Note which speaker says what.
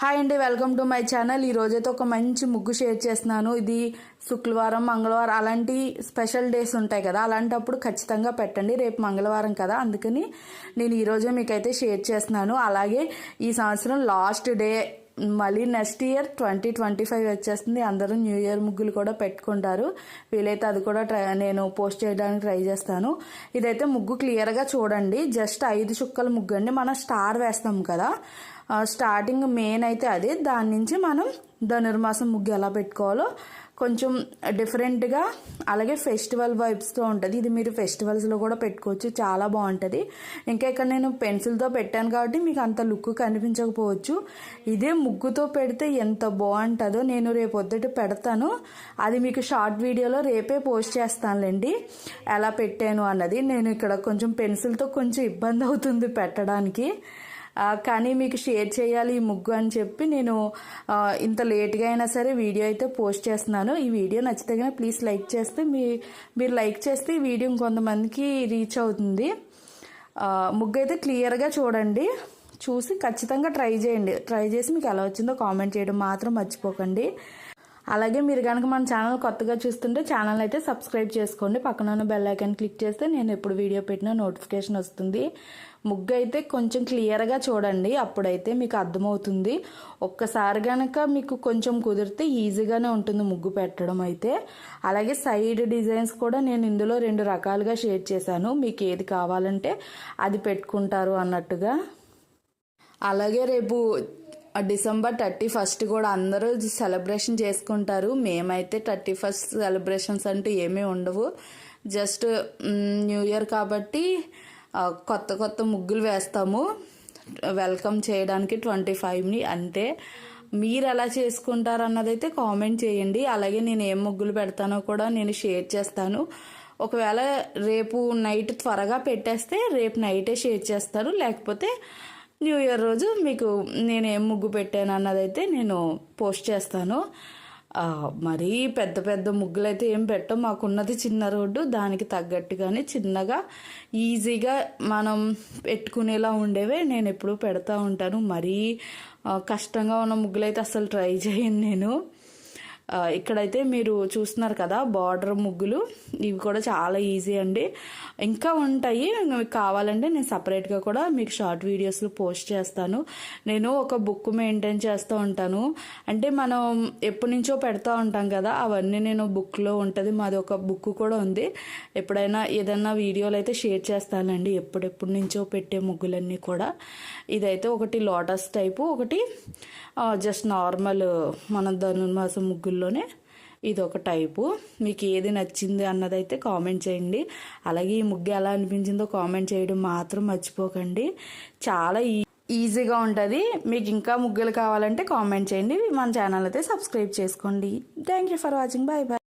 Speaker 1: Hi అండి welcome to my channel. ఈ రోజైతే ఒక మంచి ముగ్గు షేర్ చేస్తున్నాను. ఇది శుక్రవారం మంగళవారం అలాంటి స్పెషల్ డేస్ ఉంటాయి కదా అలాంటప్పుడు ఖచ్చితంగా పెట్టండి. రేపు మంగళవారం కదా అందుకని నేను ఈరోజే మీకైతే షేర్ చేస్తున్నాను. అలాగే ఈ సంవత్సరం లాస్ట్ డే మళ్ళీ next year twenty twenty five వచ్చేస్తుంది. అందరూ న్యూ ఇయర్ ముగ్గులు కూడా పెట్టుకుంటారు. వీలైతే అది కూడా ట్రై నేను పోస్ట్ చేయడానికి ట్రై చేస్తాను. ఇదైతే ముగ్గు క్లియర్గా చూడండి. జస్ట్ ఐదు చుక్కల ముగ్గు అండి. మనం స్టార్ వేస్తాం కదా స్టార్టింగ్ మెయిన్ అయితే అదే. దాని నుంచి మనం ధనుర్మాసం ముగ్గు ఎలా పెట్టుకోవాలో కొంచెం డిఫరెంట్గా అలాగే ఫెస్టివల్ వైబ్స్తో ఉంటుంది. ఇది మీరు ఫెస్టివల్స్లో కూడా పెట్టుకోవచ్చు. చాలా బాగుంటుంది. ఇంకా ఇక్కడ నేను పెన్సిల్తో పెట్టాను కాబట్టి మీకు అంత లుక్ కనిపించకపోవచ్చు. ఇదే ముగ్గుతో పెడితే ఎంత బాగుంటుందో నేను రేపు పొద్దుట పెడతాను. అది మీకు షార్ట్ వీడియోలో రేపే పోస్ట్ చేస్తానులేండి. ఎలా పెట్టాను అన్నది. నేను ఇక్కడ కొంచెం పెన్సిల్తో కొంచెం ఇబ్బంది అవుతుంది పెట్టడానికి. కానీ మీకు షేర్ చేయాలి ఈ ముగ్గు అని చెప్పి నేను ఇంత లేట్గా అయినా సరే వీడియో అయితే పోస్ట్ చేస్తున్నాను. ఈ వీడియో నచ్చితే కనుక ప్లీజ్ లైక్ చేస్తే మీ మీరు లైక్ చేస్తే ఈ వీడియో ఇంకొంతమందికి రీచ్ అవుతుంది. ముగ్గు అయితే క్లియర్గా చూడండి. చూసి ఖచ్చితంగా ట్రై చేయండి. ట్రై చేసి మీకు ఎలా వచ్చిందో కామెంట్ చేయడం మాత్రం మర్చిపోకండి. అలాగే మీరు కనుక మన ఛానల్ కొత్తగా చూస్తుంటే ఛానల్ అయితే సబ్స్క్రైబ్ చేసుకోండి. పక్కన ఉన్న బెల్ ఐకాన్ క్లిక్ చేస్తే నేను ఎప్పుడు వీడియో పెట్టినా నోటిఫికేషన్ వస్తుంది. ముగ్గు అయితే కొంచెం క్లియర్గా చూడండి. అప్పుడైతే మీకు అర్థమవుతుంది. ఒక్కసారి కనుక మీకు కొంచెం కుదిరితే ఈజీగానే ఉంటుంది ముగ్గు పెట్టడం అయితే. అలాగే సైడ్ డిజైన్స్ కూడా నేను ఇందులో రెండు రకాలుగా షేర్ చేశాను. మీకు ఏది కావాలంటే అది పెట్టుకుంటారు అన్నట్టుగా. అలాగే రేపు డిసెంబర్ థర్టీ ఫస్ట్ కూడా అందరూ సెలబ్రేషన్ చేసుకుంటారు. మేమైతే థర్టీ ఫస్ట్ సెలబ్రేషన్స్ అంటూ ఏమీ ఉండవు. జస్ట్ న్యూ ఇయర్ కాబట్టి కొత్త కొత్త ముగ్గులు వేస్తాము. వెల్కమ్ చేయడానికి ట్వంటీ ఫైవ్ని అంతే. మీరు ఎలా చేసుకుంటారు అన్నదైతే కామెంట్ చేయండి. అలాగే నేను ఏం ముగ్గులు పెడతానో కూడా నేను షేర్ చేస్తాను. ఒకవేళ రేపు నైట్ త్వరగా పెట్టేస్తే రేపు నైటే షేర్ చేస్తాను లేకపోతే న్యూ ఇయర్ రోజు మీకు నేను ఏం ముగ్గు పెట్టాను అన్నదైతే నేను పోస్ట్ చేస్తాను. మరీ పెద్ద పెద్ద ముగ్గులు అయితే ఏం పెట్టం. మాకున్నది చిన్న రోడ్డు దానికి తగ్గట్టుగానే చిన్నగా ఈజీగా మనం పెట్టుకునేలా ఉండేవే. నేను ఎప్పుడూ పెడతా ఉంటాను. మరీ కష్టంగా ఉన్న ముగ్గులు అయితే అసలు ట్రై చేయను నేను. ఇక్కడైతే మీరు చూస్తున్నారు కదా బార్డర్ ముగ్గులు. ఇవి కూడా చాలా ఈజీ అండి. ఇంకా ఉంటాయి. మీకు కావాలంటే నేను సపరేట్గా కూడా మీకు షార్ట్ వీడియోస్లో పోస్ట్ చేస్తాను. నేను ఒక బుక్ మెయింటైన్ చేస్తూ ఉంటాను. అంటే మనం ఎప్పటి నుంచో పెడతా ఉంటాం కదా అవన్నీ నేను బుక్లో ఉంటుంది. మాది ఒక బుక్ కూడా ఉంది. ఎప్పుడైనా ఏదైనా వీడియోలు అయితే షేర్ చేస్తానండి ఎప్పుడెప్పటి నుంచో పెట్టే ముగ్గులన్నీ కూడా. ఇదైతే ఒకటి లోటస్ టైపు ఒకటి జస్ట్ నార్మల్ మన ధనుర్మాసం ముగ్గుల్లోనే ఇది ఒక టైపు. మీకు ఏది నచ్చింది అన్నదైతే కామెంట్ చేయండి. అలాగే ఈ ముగ్గు ఎలా అనిపించిందో కామెంట్ చేయడం మాత్రం మర్చిపోకండి. చాలా ఈ ఈజీగా ఉంటుంది. మీకు ఇంకా ముగ్గులు కావాలంటే కామెంట్ చేయండి. మన ఛానల్ అయితే సబ్స్క్రైబ్ చేసుకోండి. Thank you for watching. Bye bye